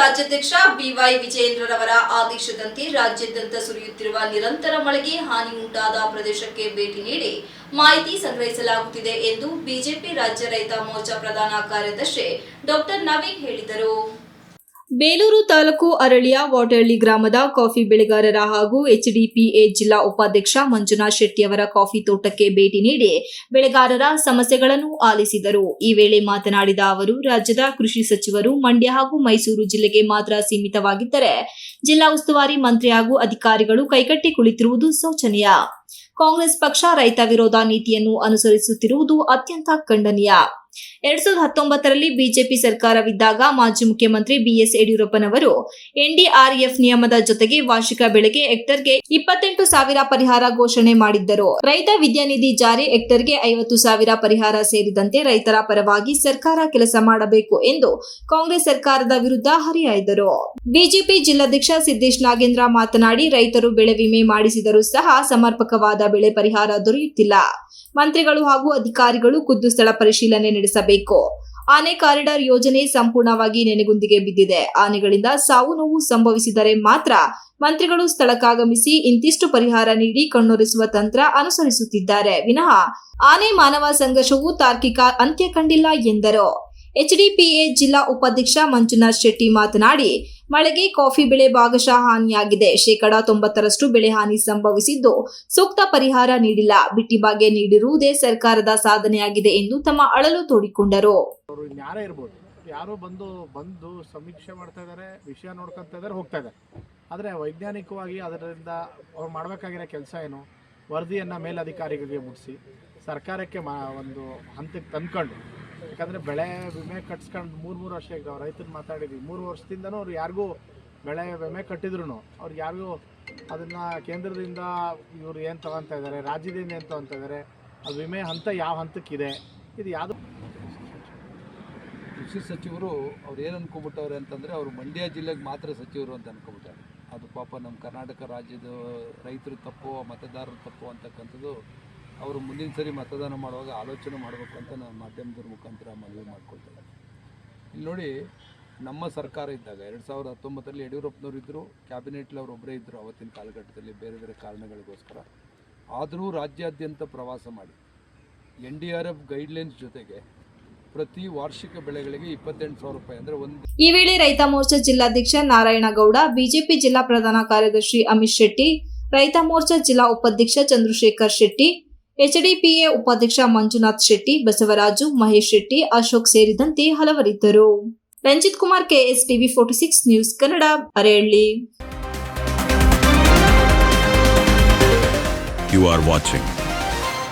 ರಾಜ್ಯಾಧ್ಯಕ್ಷ ಬಿವೈ ವಿಜಯೇಂದ್ರರವರ ಆದೇಶದಂತೆ ರಾಜ್ಯಾದ್ಯಂತ ಸುರಿಯುತ್ತಿರುವ ನಿರಂತರ ಮಳೆಗೆ ಹಾನಿ ಉಂಟಾದ ಪ್ರದೇಶಕ್ಕೆ ಭೇಟಿ ನೀಡಿ ಮಾಹಿತಿ ಸಂಗ್ರಹಿಸಲಾಗುತ್ತಿದೆ ಎಂದು ಬಿಜೆಪಿ ರಾಜ್ಯ ರೈತ ಮೋರ್ಚಾ ಪ್ರಧಾನ ಕಾರ್ಯದರ್ಶಿ ಡಾಕ್ಟರ್ ನವೀನ್ ಹೇಳಿದರು. ಬೇಲೂರು ತಾಲೂಕು ಅರಳಿಯ ವಾಟಹಳ್ಳಿ ಗ್ರಾಮದ ಕಾಫಿ ಬೆಳೆಗಾರರ ಹಾಗೂ ಎಚ್ಡಿಪಿಎ ಜಿಲ್ಲಾ ಉಪಾಧ್ಯಕ್ಷ ಮಂಜುನಾಥ್ ಶೆಟ್ಟಿಯವರ ಕಾಫಿ ತೋಟಕ್ಕೆ ಭೇಟಿ ನೀಡಿ ಬೆಳೆಗಾರರ ಸಮಸ್ಯೆಗಳನ್ನು ಆಲಿಸಿದರು. ಈ ವೇಳೆ ಮಾತನಾಡಿದ ಅವರು, ರಾಜ್ಯದ ಕೃಷಿ ಸಚಿವರು ಮಂಡ್ಯ ಹಾಗೂ ಮೈಸೂರು ಜಿಲ್ಲೆಗೆ ಮಾತ್ರ ಸೀಮಿತವಾಗಿದ್ದರೆ ಜಿಲ್ಲಾ ಉಸ್ತುವಾರಿ ಮಂತ್ರಿ ಹಾಗೂ ಅಧಿಕಾರಿಗಳು ಕೈಕಟ್ಟಿ ಕುಳಿತಿರುವುದು ಶೋಚನೀಯ. ಕಾಂಗ್ರೆಸ್ ಪಕ್ಷ ರೈತ ವಿರೋಧ ನೀತಿಯನ್ನು ಅನುಸರಿಸುತ್ತಿರುವುದು ಅತ್ಯಂತ ಖಂಡನೀಯ. ಎರಡ್ ಸಾವಿರದ ಹತ್ತೊಂಬತ್ತರಲ್ಲಿ ಬಿಜೆಪಿ ಸರ್ಕಾರವಿದ್ದಾಗ ಮಾಜಿ ಮುಖ್ಯಮಂತ್ರಿ ಬಿಎಸ್ ಯಡಿಯೂರಪ್ಪನವರು ಎನ್ಡಿಆರ್ಎಫ್ ನಿಯಮದ ಜೊತೆಗೆ ವಾರ್ಷಿಕ ಬೆಳೆಗೆ ಹೆಕ್ಟರ್ಗೆ ಇಪ್ಪತ್ತೆಂಟು ಸಾವಿರ ಪರಿಹಾರ ಘೋಷಣೆ ಮಾಡಿದ್ದರು. ರೈತ ವಿದ್ಯಾನಿಧಿ ಜಾರಿ ಹೆಕ್ಟರ್ಗೆ ಐವತ್ತು ಸಾವಿರ ಪರಿಹಾರ ಸೇರಿದಂತೆ ರೈತರ ಪರವಾಗಿ ಸರ್ಕಾರ ಕೆಲಸ ಮಾಡಬೇಕು ಎಂದು ಕಾಂಗ್ರೆಸ್ ಸರ್ಕಾರದ ವಿರುದ್ಧ ಹರಿಹಾಯ್ದರು. ಬಿಜೆಪಿ ಜಿಲ್ಲಾಧ್ಯಕ್ಷ ಸಿದ್ದೇಶ್ ನಾಗೇಂದ್ರ ಮಾತನಾಡಿ, ರೈತರು ಬೆಳೆ ವಿಮೆ ಮಾಡಿಸಿದರೂ ಸಹ ಸಮರ್ಪಕವಾದ ಬೆಳೆ ಪರಿಹಾರ ದೊರೆಯುತ್ತಿಲ್ಲ. ಮಂತ್ರಿಗಳು ಹಾಗೂ ಅಧಿಕಾರಿಗಳು ಖುದ್ದು ಸ್ಥಳ ಪರಿಶೀಲನೆ ನಡೆಸಬೇಕು ಆನೆ ಕಾರಿಡಾರ್ ಯೋಜನೆ ಸಂಪೂರ್ಣವಾಗಿ ನೆನೆಗುಂದಿಗೆ ಬಿದ್ದಿದೆ. ಆನೆಗಳಿಂದ ಸಾವು ನೋವು ಸಂಭವಿಸಿದರೆ ಮಾತ್ರ ಮಂತ್ರಿಗಳು ಸ್ಥಳಕ್ಕಾಗಮಿಸಿ ಇಂತಿಷ್ಟು ಪರಿಹಾರ ನೀಡಿ ಕಣ್ಣೊರೆಸುವ ತಂತ್ರ ಅನುಸರಿಸುತ್ತಿದ್ದಾರೆ. ವಿನಃ ಆನೆ ಮಾನವ ಸಂಘರ್ಷವು ತಾರ್ಕಿಕ ಅಂತ್ಯ ಕಂಡಿಲ್ಲ ಎಂದರು. ಎಚ್ಡಿಪಿಎ ಜಿಲ್ಲಾ ಉಪಾಧ್ಯಕ್ಷ ಮಂಜುನಾಥ್ ಶೆಟ್ಟಿ ಮಾತನಾಡಿ, ಮಳೆಗೆ ಕಾಫಿ ಬೆಳೆ ಭಾಗಶಃ ಹಾನಿಯಾಗಿದೆ. ಶೇಕಡಾ ತೊಂಬತ್ತರಷ್ಟು ಬೆಳೆ ಹಾನಿ ಸಂಭವಿಸಿದ್ದು ಸೂಕ್ತ ಪರಿಹಾರ ನೀಡಿಲ್ಲ. ಬಿಟ್ಟಿಬಾಗೆ ನೀಡಿರುವುದೇ ಸರ್ಕಾರದ ಸಾಧನೆಯಾಗಿದೆ ಎಂದು ತಮ್ಮ ಅಳಲು ತೋಡಿಕೊಂಡರು. ಯಾರೇ ಬಂದು ಬಂದು ಸಮೀಕ್ಷೆ ಮಾಡ್ತಾ ವಿಷಯ ನೋಡ್ಕೊತಾ ಇದ್ದಾರೆ, ಹೋಗ್ತಾ ಇದ್ದಾರೆ. ಆದರೆ ವೈಜ್ಞಾನಿಕವಾಗಿ ಅದರಿಂದ ಅವ್ರು ಮಾಡಬೇಕಾಗಿರೋ ಕೆಲಸ ಏನು? ವರದಿಯನ್ನು ಮೇಲಧಿಕಾರಿಗಳಿಗೆ ಮುಟ್ಟಿಸಿ ಸರ್ಕಾರಕ್ಕೆ ಮಾ ಒಂದು ಹಂತಕ್ಕೆ ತಂದ್ಕೊಂಡು ಯಾಕಂದರೆ ಬೆಳೆ ವಿಮೆ ಕಟ್ಸ್ಕೊಂಡು ಮೂರು ಮೂರು ವರ್ಷ ಈಗ ರೈತರು ಮಾತಾಡಿದ್ವಿ. ಮೂರು ವರ್ಷದಿಂದನೂ ಅವ್ರು ಯಾರಿಗೂ ಬೆಳೆ ವಿಮೆ ಕಟ್ಟಿದ್ರು ಅವ್ರು ಯಾರಿಗೂ ಅದನ್ನು ಕೇಂದ್ರದಿಂದ ಇವರು ಏನು ತಗೊಂತ ಇದ್ದಾರೆ ರಾಜ್ಯದಿಂದ ಏನು ತಗೊಂತ ಇದ್ದಾರೆ ಆ ವಿಮೆ ಹಂತ ಯಾವ ಹಂತಕ್ಕಿದೆ? ಇದು ಯಾವುದು? ಕೃಷಿ ಸಚಿವರು ಅವ್ರು ಏನು ಅನ್ಕೊಬಿಟ್ಟವ್ರೆ ಅಂತಂದರೆ ಅವರು ಮಂಡ್ಯ ಜಿಲ್ಲೆಗೆ ಮಾತ್ರ ಸಚಿವರು ಅಂತ ಅನ್ಕೊಬಿಟ್ಟಾರೆ. ಅದು ಪಾಪ ನಮ್ಮ ಕರ್ನಾಟಕ ರಾಜ್ಯದ ರೈತರು ತಪ್ಪು, ಮತದಾರರು ತಪ್ಪು ಅಂತಕ್ಕಂಥದ್ದು ಅವರು ಮುಂದಿನ ಸರಿ ಮತದಾನ ಮಾಡುವಾಗ ಆಲೋಚನೆ ಮಾಡಬೇಕು ಅಂತ ನಾನು ಮಾಧ್ಯಮದ ಮುಖಾಂತರ ಮನವಿ ಮಾಡ್ಕೊಳ್ತೇನೆ. ಇಲ್ಲಿ ನೋಡಿ, ನಮ್ಮ ಸರ್ಕಾರ ಇದ್ದಾಗ ಎರಡು ಸಾವಿರದ ಹತ್ತೊಂಬತ್ತರಲ್ಲಿ ಯಡಿಯೂರಪ್ಪನವರು ಇದ್ದರು ಕ್ಯಾಬಿನೆಟ್ಲಿ ಅವರು ಒಬ್ಬರೇ ಇದ್ದರು ಅವತ್ತಿನ ಕಾಲಘಟ್ಟದಲ್ಲಿ ಬೇರೆ ಬೇರೆ ಕಾರಣಗಳಿಗೋಸ್ಕರ. ಆದರೂ ರಾಜ್ಯಾದ್ಯಂತ ಪ್ರವಾಸ ಮಾಡಿ, N D R F guidelines ಜೊತೆಗೆ ಪ್ರತಿ ವಾರ್ಷಿಕ ಬೆಳೆಗಳಿಗೆ ಇಪ್ಪತ್ತೆಂಟು ಸಾವಿರ ರೂಪಾಯಿ ಅಂದರೆ ಒಂದು ಈ ವೇಳೆ ರೈತ ಮೋರ್ಚಾ ಜಿಲ್ಲಾಧ್ಯಕ್ಷ ನಾರಾಯಣಗೌಡ, ಬಿಜೆಪಿ ಜಿಲ್ಲಾ ಪ್ರಧಾನ ಕಾರ್ಯದರ್ಶಿ ಅಮಿತ್ ಶೆಟ್ಟಿ, ರೈತ ಮೋರ್ಚಾ ಜಿಲ್ಲಾ ಉಪಾಧ್ಯಕ್ಷ ಚಂದ್ರಶೇಖರ್ ಶೆಟ್ಟಿ ಎಚ್ಡಿಪಿಎ ಉಪಾಧ್ಯಕ್ಷ ಮಂಜುನಾಥ್ ಶೆಟ್ಟಿ, ಬಸವರಾಜು ಮಹೇಶ್ ಶೆಟ್ಟಿ, ಅಶೋಕ್ ಸೇರಿದಂತೆ ಹಲವರಿದ್ದರು Ranjith Kumar KS TV forty six news Kannada Arehalli You are watching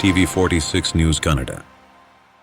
TV46 News Canada.